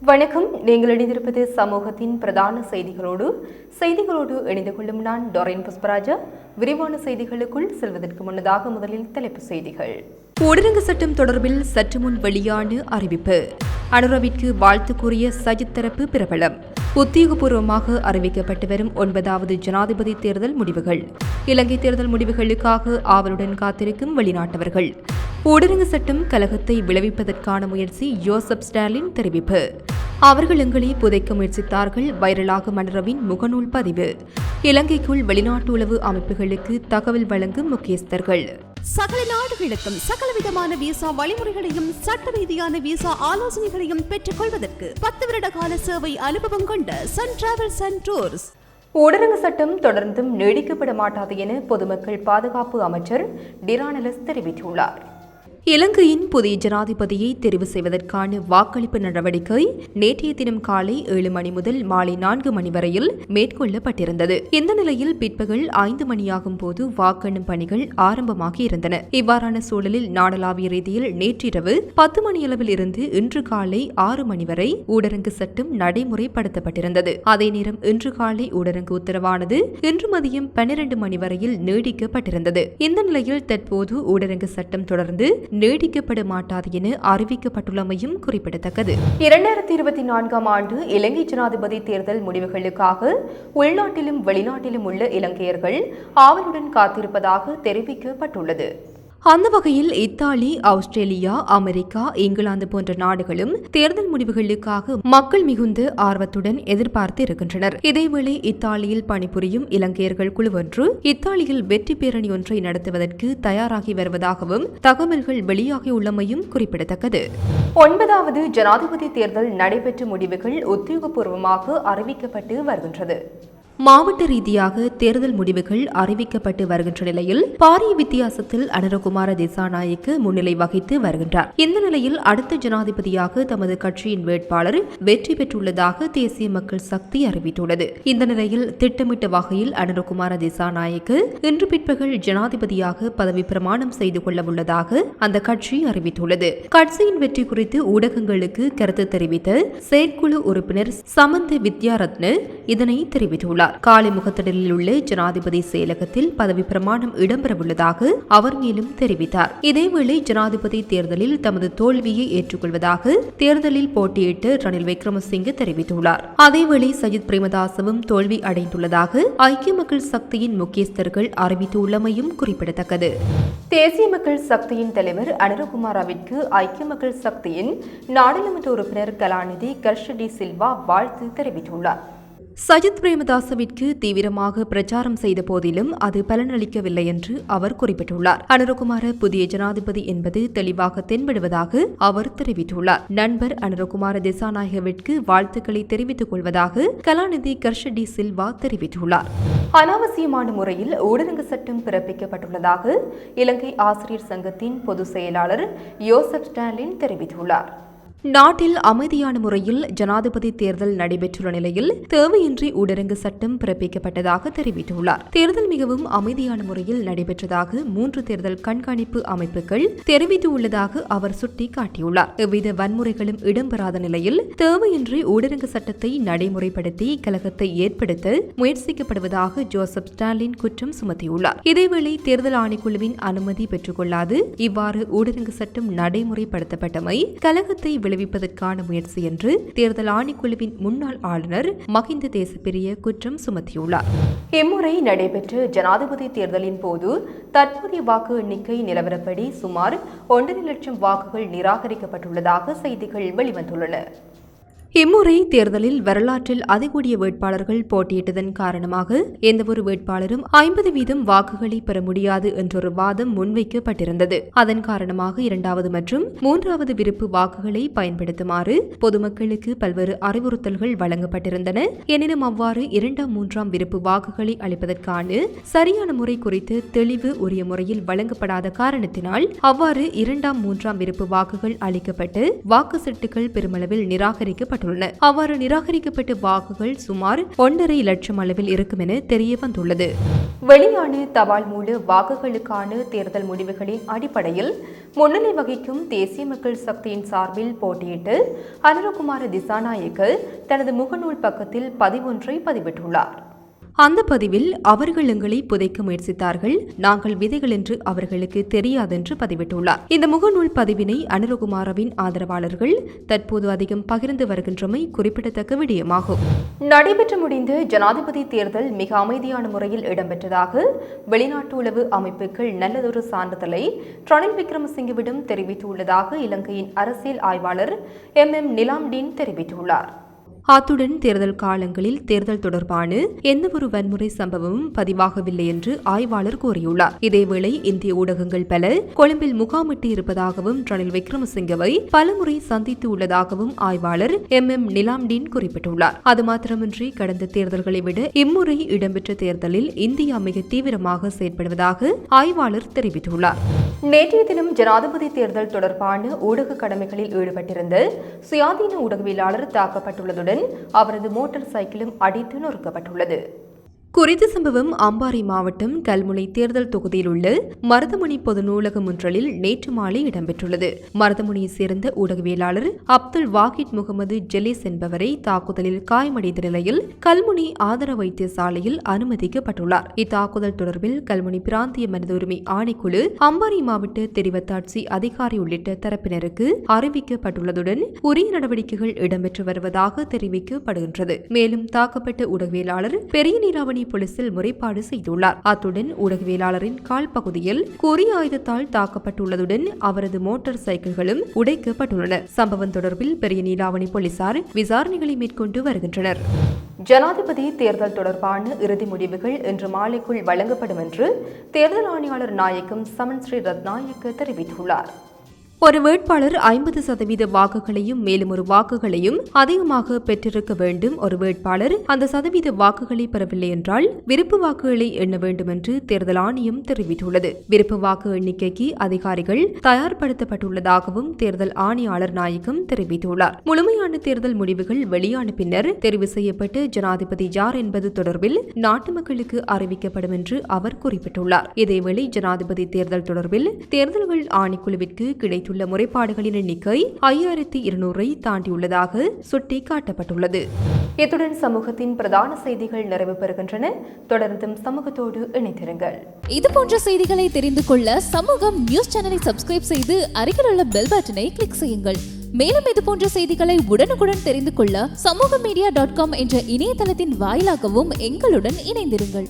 வணக்கம். நீங்கள் இணைந்திருப்பது சமூகத்தின் பிரதான செய்திகளோடு. செய்திகளோடு இணைந்து கொள்ளும் நான் டொரைன் புஷ்பராஜா. விரிவான செய்திகளுக்குள் செல்வதற்கு முன்னதாக முதலில் தலைப்பு செய்திகள். ஊடரங்கு சட்டம் தொடர்பில் சற்று முன் வெளியான அறிவிப்பு. அனுரவிற்கு வாழ்த்து கூறிய சஜித் தரப்பு பிரபலம். உத்தியோகபூர்வமாக அறிவிக்கப்பட்டு வரும் ஒன்பதாவது ஜனாதிபதி தேர்தல் முடிவுகள். இலங்கை தேர்தல் முடிவுகளுக்காக ஆவலுடன் காத்திருக்கும் வெளிநாட்டவர்கள். ஊடரங்க சட்டம் கலகத்தை விளைவிப்பதற்கான முயற்சி யோசப் ஸ்டாலின் தெரிவிப்பு. அவர்கள் எங்களை புதைக்க முயற்சித்தார்கள் வைரலாக மன்னரவின் முகநூல் பதிவு. இலங்கைக்குள் வெளிநாட்டு உளவு அமைப்புகளுக்கு தகவல் வழங்கும் முக்கியஸ்தர்கள். சகல நாடுகளுக்கும் சகலவிதமான விசா வழிமுறைகளையும் சட்ட ரீதியான விசா ஆலோசனைகளையும் பெற்றுக் கொள்வதற்கு பத்து வருட கால சேவை அனுபவம் கொண்ட சன் டிராவல்ஸ் அண்ட் டூர்ஸ் ஊடரங்க சட்டம் தொடர்ந்தும் நீடிக்கப்பட மாட்டாது என பொதுமக்கள் பாதுகாப்பு அமைச்சர் டிரானலஸ் தெரிவித்துள்ளார். இலங்கையின் புதிய ஜனாதிபதியை தெரிவு செய்வதற்கான வாக்களிப்பு நடவடிக்கை நேற்றைய தினம் காலை ஏழு மணி முதல் மாலை நான்கு மணி வரையில் மேற்கொள்ளப்பட்டிருந்தது. இந்த நிலையில் பிற்பகல் ஐந்து மணியாகும் போது வாக்கெண்ணும் பணிகள் ஆரம்பமாகி இருந்தன. இவ்வாறான சூழலில் நாடளாவிய ரீதியில் நேற்றிரவு பத்து மணியளவில் இருந்து இன்று காலை ஆறு மணி வரை ஊடரங்கு சட்டம் நடைமுறைப்படுத்தப்பட்டிருந்தது. அதே நேரம் இன்று காலை ஊடரங்கு உத்தரவானது இன்று மதியம் பன்னிரண்டு மணி வரையில் நீடிக்கப்பட்டிருந்தது. இந்த நிலையில் தற்போது ஊடரங்கு சட்டம் தொடர்ந்து நீடிக்கப்பட மாட்டாது என அறிவிக்கப்பட்டுள்ளமையும் குறிப்பிடத்தக்கது. இரண்டாயிரத்தி இருபத்தி நான்காம் ஆண்டு இலங்கை ஜனாதிபதி தேர்தல் முடிவுகளுக்காக உள்நாட்டிலும் வெளிநாட்டிலும் உள்ள இலங்கையர்கள் ஆவலுடன் காத்திருப்பதாக தெரிவிக்கப்பட்டுள்ளது. அந்த வகையில் இத்தாலி ஆஸ்திரேலியா அமெரிக்கா இங்கிலாந்து போன்ற நாடுகளும் தேர்தல் முடிவுகளுக்காக மக்கள் மிகுந்த ஆர்வத்துடன் எதிர்பார்த்து இருக்கின்றனர். இதேவேளை இத்தாலியில் பணிபுரியும் இலங்கையர்கள் குழுவொன்று இத்தாலியில் வெற்றி பேரணி ஒன்றை நடத்துவதற்கு தயாராகி வருவதாகவும் தகவல்கள் வெளியாகியுள்ளமையும் குறிப்பிடத்தக்கது. ஒன்பதாவது ஜனாதிபதி தேர்தல் நடைபெற்ற முடிவுகள் உத்தியோகபூர்வமாக அறிவிக்கப்பட்டு வருகின்றது. மாவட்ட ரீதியாக தேர்தல் முடிவுகள் அறிவிக்கப்பட்டு வருகின்ற நிலையில் பாரிய வித்தியாசத்தில் அனுரகுமார திசாநாயக்கு முன்னிலை வகித்து வருகின்றார். இந்த நிலையில் அடுத்த ஜனாதிபதியாக தமது கட்சியின் வேட்பாளர் வெற்றி பெற்றுள்ளதாக தேசிய மக்கள் சக்தி அறிவித்துள்ளது. இந்த நிலையில் திட்டமிட்ட வகையில் அனுரகுமார திசாநாயக்கு இன்று பிற்பகல் ஜனாதிபதியாக பதவி பிரமாணம் செய்து கொள்ள உள்ளதாக அந்த கட்சி அறிவித்துள்ளது. கட்சியின் வெற்றி குறித்து ஊடகங்களுக்கு கருத்து தெரிவித்த செயற்குழு உறுப்பினர் சமந்த வித்யாரத்ன இதனை தெரிவித்துள்ளார். காலை முகத்திடலில் உள்ள ஜனாதிபதி செயலகத்தில் பதவி பிரமாணம் இடம்பெறவுள்ளதாக அவர் மேலும் தெரிவித்தார். இதேவேளை ஜனாதிபதி தேர்தலில் தமது தோல்வியை ஏற்றுக்கொள்வதாக தேர்தலில் போட்டியிட்டு ரணில் விக்ரமசிங்கே தெரிவித்துள்ளார். அதேவேளை சஜித் பிரேமதாசவும் தோல்வி அடைந்துள்ளதாக ஐக்கிய மக்கள் சக்தியின் முக்கியஸ்தர்கள் அறிவித்துள்ளமையும் குறிப்பிடத்தக்கது. தேசிய மக்கள் சக்தியின் தலைவர் அனுரகுமாராவிற்கு ஐக்கிய மக்கள் சக்தியின் நாடாளுமன்ற உறுப்பினர் கலாநிதி கர்ஷடி சில்வா வாழ்த்து தெரிவித்துள்ளார். சஜித் பிரேமதாசவிற்கு தீவிரமாக பிரச்சாரம் செய்த போதிலும் அது பலனளிக்கவில்லை என்று அவர் குறிப்பிட்டுள்ளார். அனுரகுமார புதிய ஜனாதிபதி என்பது தெளிவாக தென்படுவதாக அவர் தெரிவித்துள்ளார். நண்பர் அனுரகுமார திசாநாயகவிற்கு வாழ்த்துக்களை தெரிவித்துக் கொள்வதாக கலாநிதி கர்ஷடி சில்வா தெரிவித்துள்ளார். அனாவசியமான முறையில் ஊடரங்கு சட்டம் பிறப்பிக்கப்பட்டுள்ளதாக இலங்கை ஆசிரியர் சங்கத்தின் பொதுச் செயலாளர் யோசப் ஸ்டாலின் தெரிவித்துள்ளார். நாட்டில் அமைதியான முறையில் ஜனாதிபதி தேர்தல் நடைபெற்றுள்ள நிலையில் தேவையின்றி ஊடரங்கு சட்டம் பிறப்பிக்கப்பட்டதாக தெரிவித்துள்ளார். தேர்தல் மிகவும் அமைதியான முறையில் நடைபெற்றதாக மூன்று தேர்தல் கண்காணிப்பு அமைப்புகள் தெரிவித்துள்ளதாக அவர் சுட்டிக்காட்டியுள்ளார். எவ்வித வன்முறைகளும் இடம்பெறாத நிலையில் தேவையின்றி ஊடரங்கு சட்டத்தை நடைமுறைப்படுத்தி கலகத்தை ஏற்படுத்த முயற்சிக்கப்படுவதாக ஜோசப் ஸ்டாலின் குற்றம் சுமத்தியுள்ளார். இதேவேளை தேர்தல் ஆணைக்குழுவின் அனுமதி பெற்றுக்கொள்ளாது இவ்வாறு ஊடரங்கு சட்டம் நடைமுறைப்படுத்தப்பட்டமை கலகத்தை விளைவிப்பதற்கான முயற்சி என்று தேர்தல் ஆணைக்குழுவின் முன்னாள் ஆளுநர் மஹிந்த தேசப்பிரிய குற்றம் சுமத்தியுள்ளார். இம்முறை நடைபெற்ற ஜனாதிபதி தேர்தலின் போது தற்போதைய வாக்கு எண்ணிக்கை நிலவரப்படி சுமார் ஒன்றரை லட்சம் வாக்குகள் நிராகரிக்கப்பட்டுள்ளதாக செய்திகள் வெளிவந்துள்ளன. இம்முறை தேர்தலில் வரலாற்றில் அதிகூடிய வேட்பாளர்கள் போட்டியிட்டதன் காரணமாக எந்தவொரு வேட்பாளரும் ஐம்பது வீதம் வாக்குகளை பெற முடியாது என்றொரு வாதம் முன்வைக்கப்பட்டிருந்தது. அதன் காரணமாக இரண்டாவது மற்றும் மூன்றாவது விருப்பு வாக்குகளை பயன்படுத்துமாறு பொதுமக்களுக்கு பல்வேறு அறிவுறுத்தல்கள் வழங்கப்பட்டிருந்தன. எனினும் அவ்வாறு இரண்டாம் மூன்றாம் விருப்பு வாக்குகளை அளிப்பதற்கான சரியான முறை குறித்து தெளிவு உரிய முறையில் வழங்கப்படாத காரணத்தினால் அவ்வாறு இரண்டாம் மூன்றாம் விருப்பு வாக்குகள் அளிக்கப்பட்டு வாக்கு சீட்டுகள் பெருமளவில் நிராகரிக்கப்பட்டது நிராகரிக்கப்பட்டுள்ளன அவ்வாறு நிராகரிக்கப்பட்ட வாக்குகள் சுமார் ஒன்றரை லட்சம் அளவில் இருக்கும் என தெரிய வந்துள்ளது வெளியான தபால் மூல வாக்குகளுக்கான தேர்தல் முடிவுகளின் அடிப்படையில் முன்னிலை வகிக்கும் தேசிய மக்கள் சக்தியின் சார்பில் போட்டியிட்டு அனுரகுமார திசாநாயக்க தனது முகநூல் பக்கத்தில் பதிவொன்றை பதிவிட்டுள்ளார். அந்த பதிவில் அவர்கள் எங்களை புதைக்க முயற்சித்தார்கள். நாங்கள் விதைகள் என்று அவர்களுக்கு தெரியாதென்று பதிவிட்டுள்ளார். இந்த முகநூல் பதிவினை அனுரகுமாரவின் ஆதரவாளர்கள் தற்போது அதிகம் பகிர்ந்து வருகின்றமை குறிப்பிடத்தக்க விடயமாகும். நடைபெற்று முடிந்த ஜனாதிபதி தேர்தல் மிக அமைதியான முறையில் இடம்பெற்றதாக வெளிநாட்டு உளவு அமைப்புகள் நல்லதொரு சான்றிதழை ரணில் விக்ரமசிங்கவிடம் தெரிவித்துள்ளதாக இலங்கையின் அரசியல் ஆய்வாளர் எம் எம் நிலாம்டீன் தெரிவித்துள்ளார். அத்துடன் தேர்தல் காலங்களில் தேர்தல் தொடர்பான எந்தவொரு வன்முறை சம்பவமும் பதிவாகவில்லை என்று ஆய்வாளர் கூறியுள்ளார். இதேவேளை இந்திய ஊடகங்கள் பல கொழும்பில் முகாமிட்டு இருப்பதாகவும் ரணில் விக்ரமசிங்கவை பலமுறை சந்தித்து உள்ளதாகவும் ஆய்வாளர் எம். எம். நிலாம்டீன் குறிப்பிட்டுள்ளார். அது மாத்திரமின்றி கடந்த தேர்தல்களை விட இம்முறை இடம்பெற்ற தேர்தலில் இந்தியா மிக தீவிரமாக செயற்படுவதாக ஆய்வாளர் தெரிவித்துள்ளார். நேற்றைய தினம் ஜனாதிபதி தேர்தல் தொடர்பான ஊடக கடமைகளில் ஈடுபட்டிருந்த சுயாதீன ஊடகவியலாளர் தாக்கப்பட்டுள்ளதுடன் அவரது மோட்டார் சைக்கிளும் அடித்து நொறுக்கப்பட்டுள்ளது. குறித்த சம்பவம் அம்பாறை மாவட்டம் கல்முனை தேர்தல் தொகுதியில் உள்ள மருதமணி பொது நூலகம் ஒன்றலில் நேற்று மாலை இடம்பெற்றுள்ளது. மருதமணியைச் சேர்ந்த ஊடகவியலாளர் அப்துல் வாகித் முகமது ஜெலிஸ் என்பவரை தாக்குதலில் காயமடைந்த நிலையில் கல்முனை ஆதர வைத்தியசாலையில் அனுமதிக்கப்பட்டுள்ளார். இத்தாக்குதல் தொடர்பில் கல்முனை பிராந்திய மனித உரிமை ஆணைக்குழு அம்பாறை மாவட்ட தெரிவத்தாட்சி அதிகாரி உள்ளிட்ட தரப்பினருக்கு அறிவிக்கப்பட்டுள்ளதுடன் உரிய நடவடிக்கைகள் இடம்பெற்று வருவதாக தெரிவிக்கப்படுகின்றது. மேலும் தாக்கப்பட்ட ஊடகவியலாளர் பெரிய நீராவணி போலீசில் முறைப்பாடு செய்துள்ளார். அத்துடன் ஊடகவியலாளரின் கால் பகுதியில் கொரிய ஆயுதத்தால் தாக்கப்பட்டுள்ளதுடன் அவரது மோட்டார் சைக்கிள்களும் உடைக்கப்பட்டுள்ளன. சம்பவம் தொடர்பில் பெரிய நீலாவணி போலீசார் விசாரணைகளை மேற்கொண்டு வருகின்றனர். ஜனாதிபதி தேர்தல் தொடர்பான இறுதி முடிவுகள் இன்று மாலைக்குள் வழங்கப்படும் என்று தேர்தல் ஆணையாளர் நாயக்கம் சமன் ஸ்ரீ ரத்நாயக்க தெரிவித்துள்ளார். ஒரு வேட்பாளர் ஐம்பது சதவீத வாக்குகளையும் மேலும் ஒரு வாக்குகளையும் அதிகமாக பெற்றிருக்க வேண்டும். ஒரு வேட்பாளர் அந்த சதவீத வாக்குகளை பெறவில்லை என்றால் விருப்பு வாக்குகளை எண்ண வேண்டும் என்று தேர்தல் ஆணையம் தெரிவித்துள்ளது. விருப்பு வாக்கு எண்ணிக்கைக்கு அதிகாரிகள் தயார்படுத்தப்பட்டுள்ளதாகவும் தேர்தல் ஆணையாளர் நாயகம் தெரிவித்துள்ளார். முழுமையான தேர்தல் முடிவுகள் வெளியான பின்னர் தெரிவு செய்யப்பட்டு ஜனாதிபதி யார் என்பது தொடர்பில் நாட்டு மக்களுக்கு அறிவிக்கப்படும் என்று அவர் குறிப்பிட்டுள்ளார். இதேவேளை ஜனாதிபதி தேர்தல் தொடர்பில் தேர்தல்கள் ஆணைக்குழுவிற்கு கிடைத்துள்ள முறைப்பாடுகளின் எண்ணிக்கை ஐயாயிரத்தி இருநூறை தாண்டியுள்ளதாக சுட்டிக்காட்டப்பட்டுள்ளது இத்துடன் சமூகத்தின் பிரதான செய்திகள் நிறைவு பெறுகின்றன. தொடர்ந்தும் சமூகத்தோடு இணைந்திருங்கள். இது போன்ற செய்திகளை தெரிந்து கொள்ள சமூகம் நியூஸ் சேனலை சப்ஸ்கிரைப் செய்து அருகில் உள்ள பெல் பட்டனை கிளிக் செய்யுங்கள். மேலும் இது போன்ற செய்திகளை உடனுக்குடன் தெரிந்து கொள்ள சமூக மீடியா டாட் காம் என்ற இணையதளத்தின் வாயிலாகவும் எங்களுடன் இணைந்திருங்கள்.